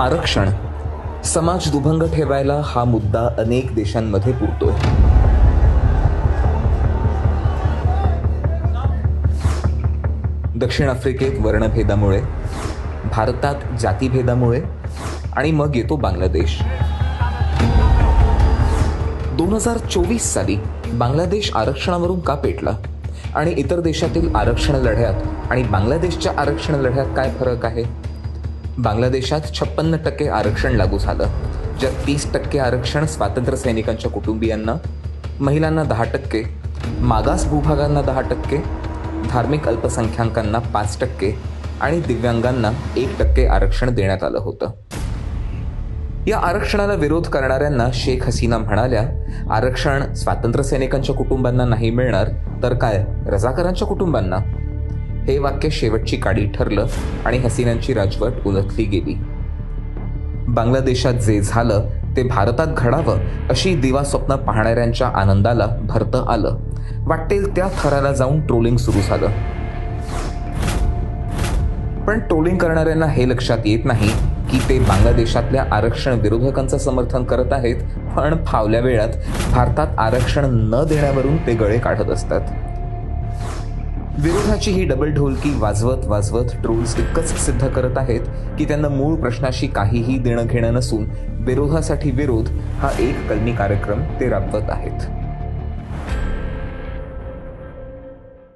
आरक्षण. समाज दुभंग ठेवायला हा मुद्दा अनेक देशांमध्ये पुरतोय. दक्षिण आफ्रिकेत वर्णभेदामुळे भारतात जातीभेदामुळे आणि मग येतो बांगलादेश. दोन हजार चोवीस साली बांगलादेश आरक्षणावरून का पेटला? आणि इतर देशातील आरक्षण लढ्यात आणि बांगलादेशच्या आरक्षण लढ्यात काय फरक आहे? बांगलादेशात छप्पन्न टक्के आरक्षण लागू झालं. ज्यात तीस टक्के आरक्षण स्वातंत्र्य सैनिकांच्या कुटुंबियांना महिलांना दहा टक्के मागास भूभागांना दहा टक्के धार्मिक अल्पसंख्याकांना पाच टक्के आणि दिव्यांगांना एक टक्के आरक्षण देण्यात आलं होतं. या आरक्षणाला विरोध करणाऱ्यांना शेख हसीना म्हणाल्या आरक्षण स्वातंत्र्य सैनिकांच्या कुटुंबांना नाही मिळणार तर काय रजाकारांच्या कुटुंबांना? हे वाक्य शेवटची काडी ठरलं आणि हसीनांची राजवट उलटली गेली. बांगलादेशात जे झालं ते भारतात घडावं अशी दिवा स्वप्न पाहणाऱ्यांच्या आनंदाला भरतं आलं. वाटेल त्या थराला जाऊन ट्रोलिंग सुरू झालं. पण ट्रोलिंग करणाऱ्यांना हे लक्षात येत नाही की ते बांगलादेशातल्या आरक्षण विरोधकांचं समर्थन करत आहेत पण फावल्या वेळात भारतात आरक्षण न देण्यावरून ते गळे काढत असतात. विरोधाची ही डबल ढोलकी वाजवत वाजवत ट्रोल्स इतकंच सिद्ध करत आहेत की त्यांना मूळ प्रश्नाशी काहीही देणं घेणं नसून विरोधासाठी विरोध हा एक कलमी कार्यक्रम ते राबवत आहेत.